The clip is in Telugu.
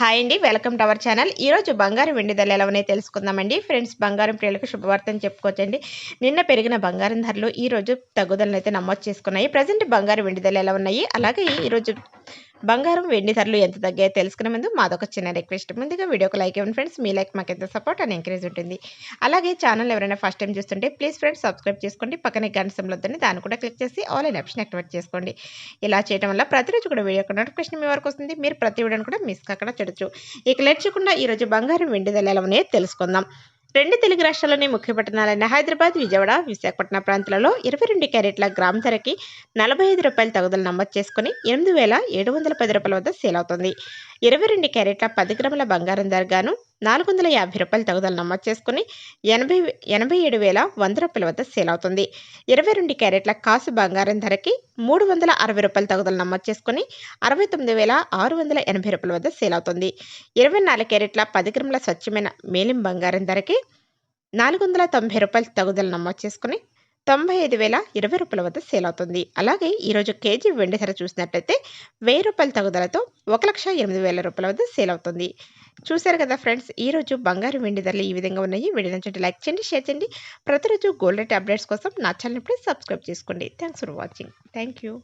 హాయ్ అండి వెల్కమ్ టు అవర్ ఛానల్. ఈరోజు బంగారం వెండి ధరలు ఎలా ఉన్నాయో తెలుసుకుందామండి. ఫ్రెండ్స్ బంగారం ప్రియులకు శుభవార్తని చెప్పుకోవచ్చండి. నిన్న పెరిగిన బంగారం ధరలు ఈరోజు తగ్గుదలను అయితే నమోదు చేసుకున్నాయి. ప్రజెంట్ బంగారం వెండి ధరలు ఎలా ఉన్నాయి? అలాగే ఈరోజు బంగారం వెండి ధరలు ఎంత తగ్గాయో తెలుసుకునే ముందు మాదొక చిన్న రిక్వెస్ట్. ముందుగా వీడియోకి లైక్ ఇవ్వండి ఫ్రెండ్స్. మీ లైక్ మాకు ఎంత సపోర్ట్ అని ఎంకరేజ్ ఉంటుంది. అలాగే ఛానల్ ఎవరైనా ఫస్ట్ టైం చూస్తుంటే ప్లీజ్ ఫ్రెండ్స్ సబ్స్క్రైబ్ చేసుకోండి. పక్కనే గంట సంబంధం దాన్ని కూడా క్లిక్ చేసి ఆల్ ఇన్ ఆప్షన్ యాక్టివేట్ చేసుకోండి. ఇలా చేయడం వల్ల ప్రతిరోజు కూడా వీడియో నోటిఫికేషన్ మీ వరకు వస్తుంది. మీరు ప్రతి వీడియోని కూడా మిస్ కాకుండా చూడొచ్చు. ఇక లేచకుండా ఈరోజు బంగారం వెండి ధరలు ఎలా ఉన్నాయో తెలుసుకుందాం. రెండు తెలుగు రాష్ట్రాల్లోని ముఖ్య పట్టణాలైన హైదరాబాద్ విజయవాడ విశాఖపట్నం ప్రాంతాలలో ఇరవై రెండు క్యారెట్ల గ్రామ్ ధరకి నలభై ఐదు రూపాయల తగుదల నమోదు చేసుకుని ఎనిమిది వేల ఏడు వందల పది రూపాయల వద్ద సేల్ అవుతుంది. ఇరవై రెండు క్యారెట్ల పది గ్రాముల బంగారం ధర గాను నాలుగు వందల యాభై రూపాయల తగుదల నమోదు చేసుకుని ఎనభై ఎనభై ఏడు వేల వంద రూపాయల వద్ద సేల్ అవుతుంది. ఇరవై రెండు క్యారెట్ల కాసు బంగారం ధరకి మూడు వందల అరవై రూపాయల తగుదల నమోదు చేసుకుని అరవై తొమ్మిది వేల ఆరు వందల ఎనభై రూపాయల వద్ద సేల్ అవుతుంది. ఇరవై నాలుగు క్యారెట్ల పది గ్రాముల స్వచ్ఛమైన మేలిం బంగారం ధరకి నాలుగు వందల తొంభై రూపాయల తగుదల నమోదు చేసుకుని తొంభై ఐదు వేల ఇరవై రూపాయల వద్ద సేల్ అవుతుంది. అలాగే ఈరోజు కేజీ వెండి ధర చూసినట్లయితే వెయ్యి రూపాయల తగుదలతో ఒక లక్ష ఎనిమిది వేల రూపాయల వద్ద సేల్ అవుతుంది. చూశారు కదా ఫ్రెండ్స్ ఈరోజు బంగారు వెండి ధరలు ఈ విధంగా ఉన్నాయి. వీడియో నచ్చండి లైక్ చేయండి షేర్ చేయండి. ప్రతిరోజు గోల్డ్ రేట్ అప్డేట్స్ కోసం నా ఛానల్ ప్లీజ్ సబ్స్క్రైబ్ చేసుకోండి. Thanks for watching thank you